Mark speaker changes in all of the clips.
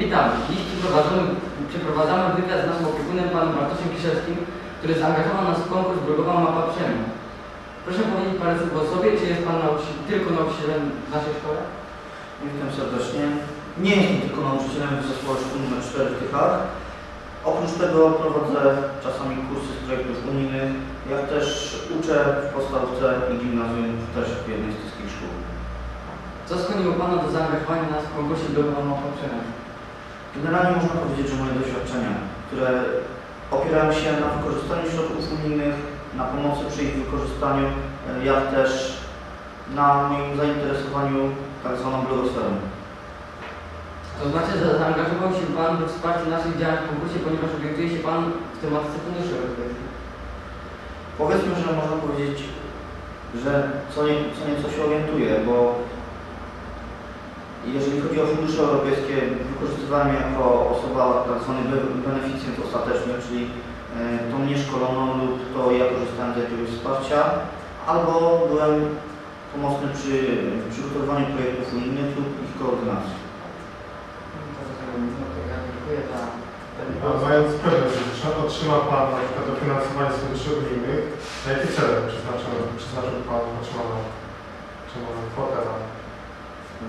Speaker 1: Witam. Dziś przeprowadzamy, przeprowadzamy wywiad z naszym opiekunem, panem Bartoszem Kiszewskim, który zaangażował nas w konkurs Blogowa Mapa Przemian. Proszę powiedzieć parę słów o sobie, czy jest pan nauczyciel, tylko nauczycielem w naszej szkole?
Speaker 2: Witam serdecznie. Nie jestem tylko nauczycielem w zespole szkolnym nr 4 w Tychach. Oprócz tego prowadzę czasami kursy z projektów unijnych, jak też uczę w podstawce i gimnazjum też w jednej z tyskich szkół.
Speaker 1: Co skłoniło pana do zaangażowania nas w konkursie Blogowa Mapa Przemian?
Speaker 2: Generalnie można powiedzieć, że moje doświadczenia, które opierają się na wykorzystaniu środków unijnych, na pomocy przy ich wykorzystaniu, e, jak też na moim zainteresowaniu tak zwaną blogosferą.
Speaker 1: To znaczy, że zaangażował się pan we wsparcie naszych działań w konkursie, ponieważ orientuje się pan w tematyce funduszy europejskich.
Speaker 2: Powiedzmy, że można powiedzieć, że co, nie, co nieco się orientuje, bo jeżeli chodzi o fundusze europejskie, wykorzystywałem jako osoba tak zwany be- beneficjent ostateczny, czyli e, tą nieszkoloną lub to ja korzystałem z jakiegoś wsparcia, albo byłem pomocny przy przygotowywaniu projektów unijnych lub ich koordynacji.
Speaker 1: To
Speaker 3: A mając pewność, że otrzyma Pan na przykład dofinansowanie z funduszy unijnych, na jakie cele przeznaczył, Pan otrzymaną, kwotę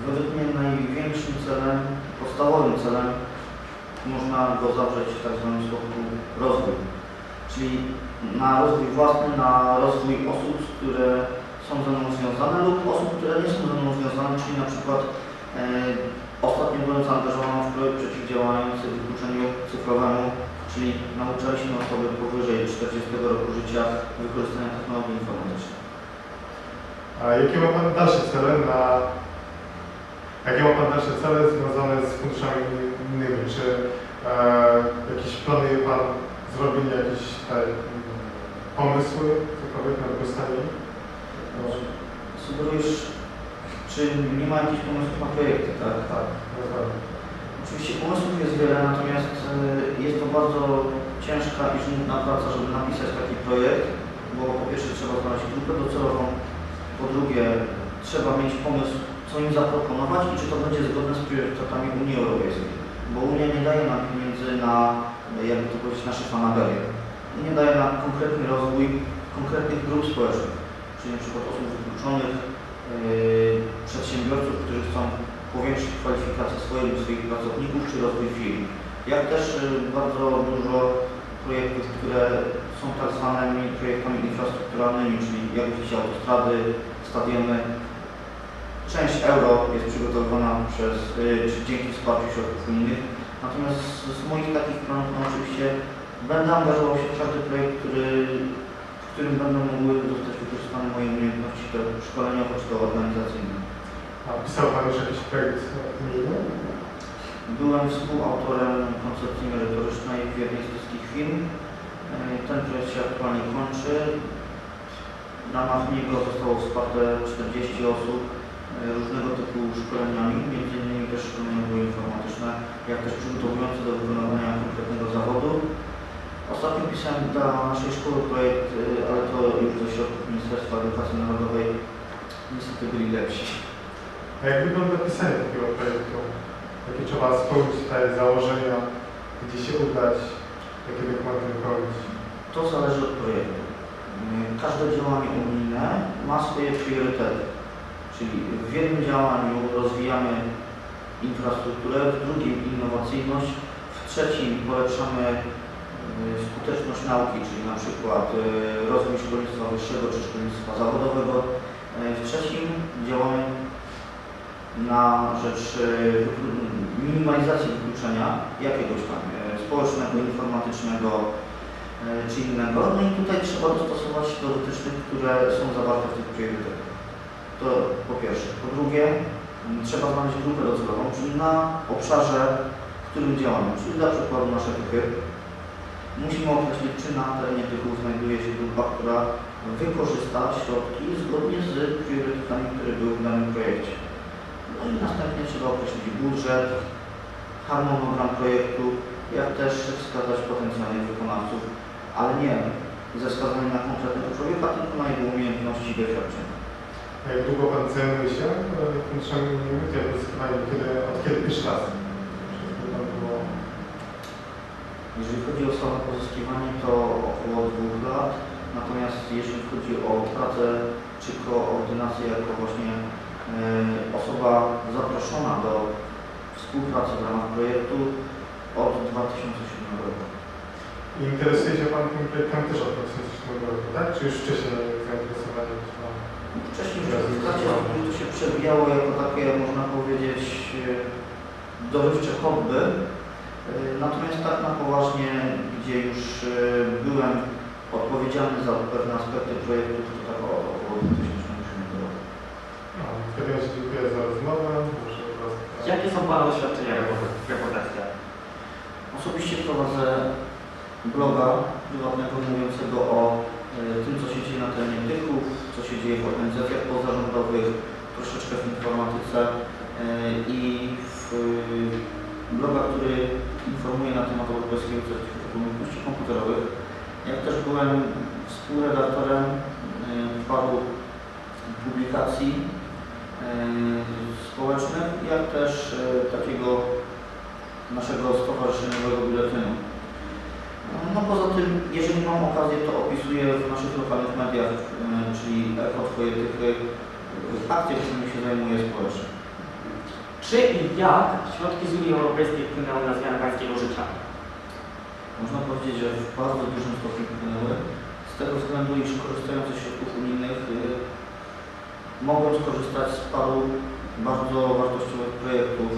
Speaker 2: Według mnie największym celem, podstawowym celem, można go zawrzeć w tak zwanym słowku rozwój. Czyli na rozwój własny, na rozwój osób, które są ze mną związane lub osób, które nie są ze mną związane, czyli na przykład e, ostatnio byłem zaangażowany w projekt przeciwdziałający wykluczeniu cyfrowemu, czyli nauczaliśmy osoby powyżej 40 roku życia wykorzystania technologii informatycznych.
Speaker 3: A jakie ma Pan dalsze cele na... Jakie ma Pan dalsze cele związane z funduszami unijnymi? Czy e, jakieś planuje Pan zrobienie jakichś mm, pomysły, cokolwiek na wykorzystanie?
Speaker 2: Sugerujesz, czy nie ma jakichś pomysłów na projekty, tak?
Speaker 3: Tak.
Speaker 2: Oczywiście pomysłów jest wiele, natomiast y, jest to bardzo ciężka i żmudna praca, żeby napisać taki projekt, bo po pierwsze trzeba znaleźć grupę docelową, po drugie trzeba mieć pomysł, co im zaproponować i czy to będzie zgodne z priorytetami Unii Europejskiej. Bo Unia nie daje nam pieniędzy na, jakby to powiedzieć, nasze fanaberie. Nie daje nam konkretny rozwój konkretnych grup społecznych, czyli przykład osób wykluczonych, yy, przedsiębiorców, którzy chcą powiększyć kwalifikacje swoje lub swoich pracowników, czy rozwój firm. Jak też y, bardzo dużo projektów, które są tak zwanymi projektami infrastrukturalnymi, czyli jak widzicie autostrady, stadiony. Część euro jest przygotowywana przez, y, dzięki wsparciu środków unijnych. Natomiast z, moich takich planów, no oczywiście będę angażował się w każdy projekt, który, w którym będą mogły zostać wykorzystane moje umiejętności to szkoleniowe czy to organizacyjne.
Speaker 3: A pisał Pan już jakiś projekt unijny?
Speaker 2: Byłem współautorem koncepcji merytorycznej w jednej z wszystkich firm. E, Ten projekt się aktualnie kończy. W ramach niego zostało wsparte 40 osób różnego typu szkoleniami, między innymi też szkolenia były informatyczne, jak też przygotowujące do wykonywania konkretnego zawodu. Ostatnio pisałem dla naszej szkoły projekt, e, ale to już ze środków Ministerstwa Edukacji Narodowej. Niestety byli lepsi.
Speaker 3: A jak wygląda pisanie takiego projektu? Jakie trzeba spełnić tutaj założenia, gdzie się udać, jakie dokumenty wypełnić?
Speaker 2: To zależy od projektu. Mm, Każde działanie unijne ma swoje priorytety. Czyli w jednym działaniu rozwijamy infrastrukturę, w drugim innowacyjność, w trzecim polepszamy y, skuteczność nauki, czyli na przykład y, rozwój szkolnictwa wyższego czy szkolnictwa zawodowego. Y, W trzecim działamy na rzecz minimalizacji wykluczenia jakiegoś tam społecznego, informatycznego, e, czy innego. No i tutaj trzeba dostosować do wytycznych, które są zawarte w tych priorytetach. To po pierwsze. Po drugie, m, trzeba znaleźć grupę docelową, czyli na obszarze, w którym działamy. Czyli dla przykładu nasze tychy. Musimy określić, czy na terenie tychów znajduje się grupa, która wykorzysta środki zgodnie z priorytetami, które były w danym projekcie. No i następnie trzeba określić budżet, harmonogram projektu, jak też wskazać potencjalnych wykonawców, ale nie ze wskazaniem na konkretnego człowieka, tylko na jego umiejętności i doświadczenia.
Speaker 3: Jak długo Pan zajmuje się funduszami unijnymi? To pytania, kiedy, od kiedy pierwszy raz?
Speaker 2: Jeżeli chodzi o samo pozyskiwanie, to około dwóch lat. Natomiast jeżeli chodzi o pracę czy koordynację jako właśnie e, osoba zaproszona do współpracy w ramach projektu od 2007 roku.
Speaker 3: Interesuje się Pan tym projektem też od 2007 roku, tak? Czy już wcześniej zainteresowany Pan?
Speaker 2: Wcześniej w trakcie studiów to się przewijało jako takie, można powiedzieć, e, dorywcze hobby. E, Natomiast tak na poważnie, gdzie już e, byłem odpowiedzialny za pewne aspekty projektu, to tak o- około 2007 roku.
Speaker 3: No, w takim razie dziękuję za rozmowę.
Speaker 4: Jakie są Pana doświadczenia reportażne?
Speaker 2: Osobiście prowadzę bloga prywatnego mówiącego o tym, co się dzieje na terenie Tychów, co się dzieje w organizacjach pozarządowych, troszeczkę w informatyce e, i w e, bloga, który informuje na temat Europejskiego Certyfikatu Umiejętności Komputerowych. Jak też byłem współredaktorem paru publikacji e, społecznych, jak też takiego naszego stowarzyszeniowego biuletynu. No poza tym, jeżeli mam okazję, to opisuję w naszych lokalnych mediach, Echo Twoje Tychy, e, akcje, którymi się zajmuję społecznie.
Speaker 4: Czy i jak środki z Unii Europejskiej wpłynęły na zmianę Pańskiego życia?
Speaker 2: Można powiedzieć, że w bardzo dużym stopniu wpłynęły. Z tego względu, iż korzystając ze środków unijnych e, mogłem skorzystać z paru bardzo wartościowych projektów.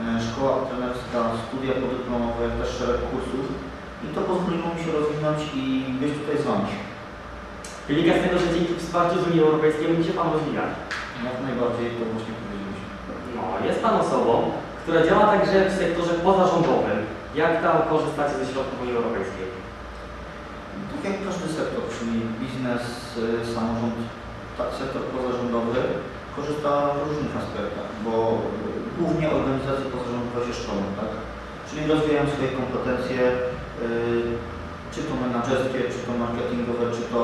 Speaker 2: E, Szkoła trenerska, studia podyplomowe, też szereg kursów. I to pozwoliło mi się rozwinąć i być tutaj z Wami.
Speaker 4: Wynika z tego, że dzięki wsparciu z Unii Europejskiej musi się Pan rozwijać.
Speaker 2: Jak najbardziej to właśnie powiedzieliśmy.
Speaker 4: No, jest Pan osobą, która działa także w sektorze pozarządowym. Jak tam korzystacie ze środków Unii Europejskiej?
Speaker 2: Tak jak każdy sektor, czyli biznes, y, samorząd, tak sektor pozarządowy korzysta w różnych aspektach, bo głównie organizacje pozarządowe się szkolą, tak? Czyli rozwijają swoje kompetencje, y, czy to menedżerskie, czy to marketingowe, czy to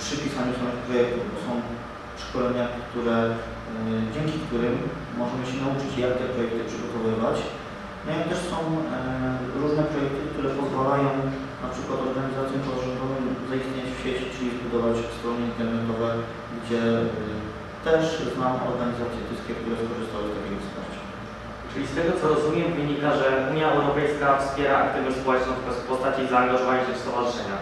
Speaker 2: przy pisaniu samych projektów. To są szkolenia, które, y, dzięki którym możemy się nauczyć, jak te projekty przygotowywać. No jak też są e, różne projekty, które pozwalają na przykład organizacjom pozarządowym zaistnieć w sieci, czyli zbudować strony internetowe, gdzie y, też znam organizacje tyskie, które skorzystały z takiego wsparcia.
Speaker 4: Czyli z tego co rozumiem wynika, że Unia Europejska wspiera aktywność społeczną w postaci zaangażowania się w stowarzyszenia.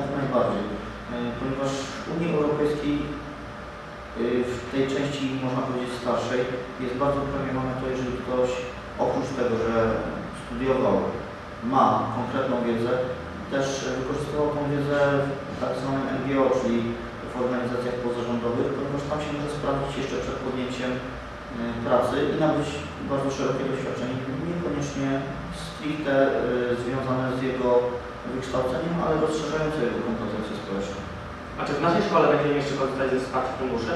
Speaker 2: Jak najbardziej, e, ponieważ w Unii Europejskiej y, w tej części, można powiedzieć, starszej jest bardzo premiowane to, jeżeli ktoś oprócz tego, że studiował, ma konkretną wiedzę, też wykorzystywał tą wiedzę w tak zwanym NGO, czyli w organizacjach pozarządowych, ponieważ tam się może sprawdzić jeszcze przed podjęciem y, pracy i nabyć bardzo szerokie doświadczenie, niekoniecznie stricte związane z jego wykształceniem, ale rozszerzające jego kompetencje społeczne.
Speaker 4: A czy w naszej szkole będziemy jeszcze korzystać ze wsparcia funduszy?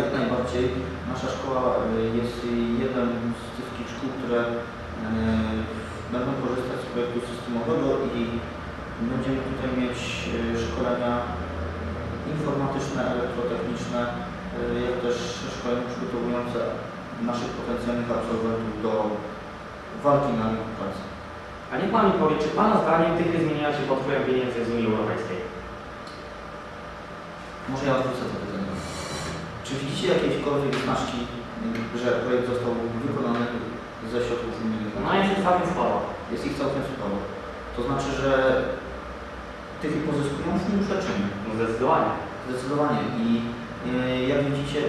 Speaker 2: Jak najbardziej. Nasza szkoła y, jest jedną z tych szkół, które y, będą korzystać z projektu systemowego i będziemy tutaj mieć y, szkolenia informatyczne, elektrotechniczne, jak też szkolenia przygotowujące naszych potencjalnych absolwentów do walki na rynku pracy.
Speaker 4: A niech Pan mi powie, czy Pana zdaniem tychy zmieniają się pod wpływem pieniędzy z Unii Europejskiej?
Speaker 2: Może ja odwrócę to pytanie. Czy widzicie jakiekolwiek znaczki, że projekt został wykonany ze środków unijnych?
Speaker 4: No jest ich całkiem sporo.
Speaker 2: Jest ich całkiem sporo. To znaczy, że tych pozyskują fundusze czy nie?
Speaker 4: No zdecydowanie.
Speaker 2: Zdecydowanie. I e, jak widzicie,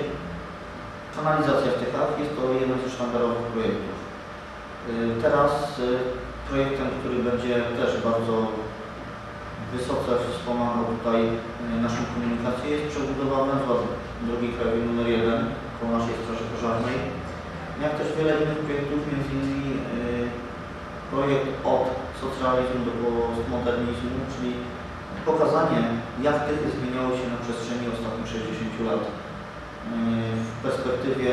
Speaker 2: kanalizacja w Tychach jest to jeden ze sztandarowych projektów. E, teraz e, projektem, który będzie też bardzo wysoce wspomagał tutaj e, naszą komunikację jest przebudowa węzła drogi krajowej nr 1 koło naszej Straży Pożarnej. Jak też wiele innych projektów, innymi e, projekt od socjalizmu do postmodernizmu, czyli pokazanie, jak Tychy zmieniały się na przestrzeni ostatnich 60 lat yy, w perspektywie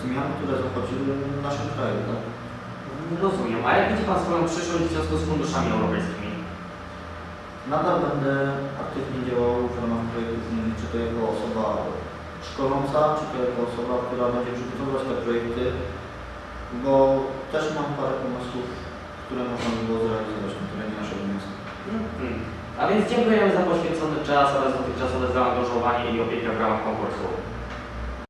Speaker 2: zmian, które zachodziły w naszym kraju. Tak?
Speaker 4: Rozumiem. A jak widzi Pan swoją przyszłość w związku z funduszami europejskimi?
Speaker 2: Nadal będę aktywnie działał w ramach projektów unijnych, czy to jako osoba szkoląca, czy to jako osoba, która będzie przygotowywać te projekty, bo też mam parę pomysłów, które można by było zrealizować na terenie naszego miasta. Hmm.
Speaker 4: A więc dziękujemy za poświęcony czas oraz dotychczasowe zaangażowanie i opiekę w ramach konkursu.